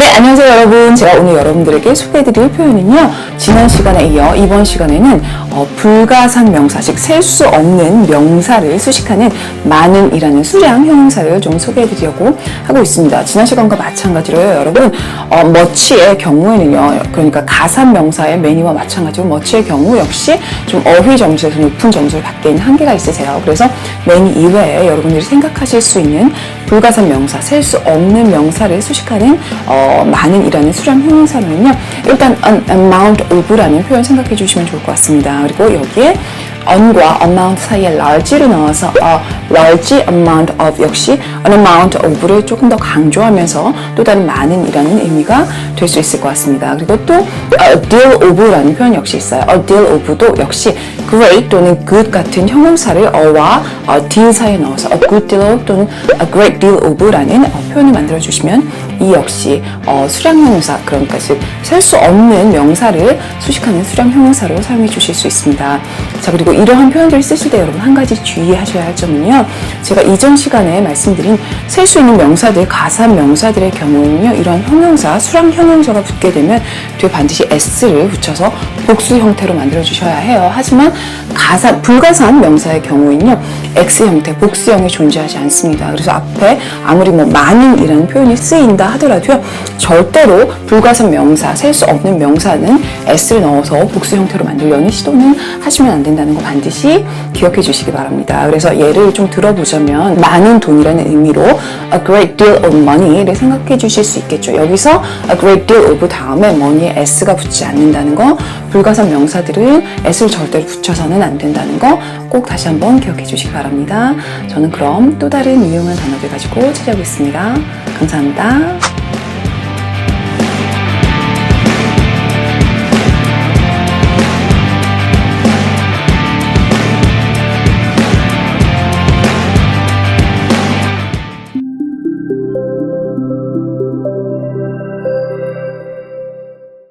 네, 안녕하세요 여러분. 제가 오늘 여러분들에게 소개해드릴 표현은요. 지난 시간에 이어 이번 시간에는 어, 불가산 명사식, 셀수 없는 명사를 수식하는 많은이라는 수량 형용사를 좀 소개해드리려고 하고 있습니다. 지난 시간과 마찬가지로요, 여러분. 어, 머치의 경우에는요, 그러니까 가산 명사의 매니와 마찬가지로 머치의 경우 역시 좀 어휘 점수에서 높은 점수를 받게 있는 한계가 있으세요. 그래서 매니 이외에 여러분들이 생각하실 수 있는 불가산 명사, 셀 수 없는 명사를 수식하는 어, 많은 이라는 수량 형용사는요. 일단 amount of라는 표현 생각해 주시면 좋을 것 같습니다. 그리고 여기에 on과 amount 사이에 large를 넣어서 a large amount of 역시 an amount of를 조금 더 강조하면서 또 다른 많은 이라는 의미가 될 수 있을 것 같습니다. 그리고 또 a deal of라는 표현 역시 있어요. a deal of도 역시 great 또는 good 같은 형용사를 a deal 사이에 넣어서 a good deal of 또는 a great deal of라는 어, 표현을 만들어 주시면 이 역시 어, 수량 형용사 그러니까 셀수 없는 명사를 수식하는 수량 형용사로 사용해 주실 수 있습니다. 자 그리고 이러한 표현들을 쓰실 때 여러분 한 가지 주의하셔야 할 점은요. 제가 이전 시간에 말씀드린 셀 수 있는 명사들 가산 명사들의 경우에는요. 이러한 형용사 수량 형용사가 붙게 되면 뒤에 반드시 s를 붙여서 복수 형태로 만들어 주셔야 해요. 하지만 가산 불가산 명사의 경우에는요. x 형태 복수형이 존재하지 않습니다. 그래서 앞에 아무리 뭐 많은이라는 표현이 쓰인다 하더라도요. 절대로 불가산 명사, 셀 수 없는 명사는 s를 넣어서 복수 형태로 만들려는 시도는 하시면 안 된다는 거 반드시 기억해 주시기 바랍니다. 그래서 예를 좀 들어보자면 많은 돈이라는 의미로 a great deal of money를 생각해 주실 수 있겠죠. 여기서 a great deal of 다음에 money에 s가 붙지 않는다는 거 불가산 명사들은 s를 절대로 붙여서는 안 된다는 거 꼭 다시 한번 기억해 주시기 바랍니다. 저는 그럼 또 다른 유용한 단어들 가지고 찾아오겠습니다. 감사합니다.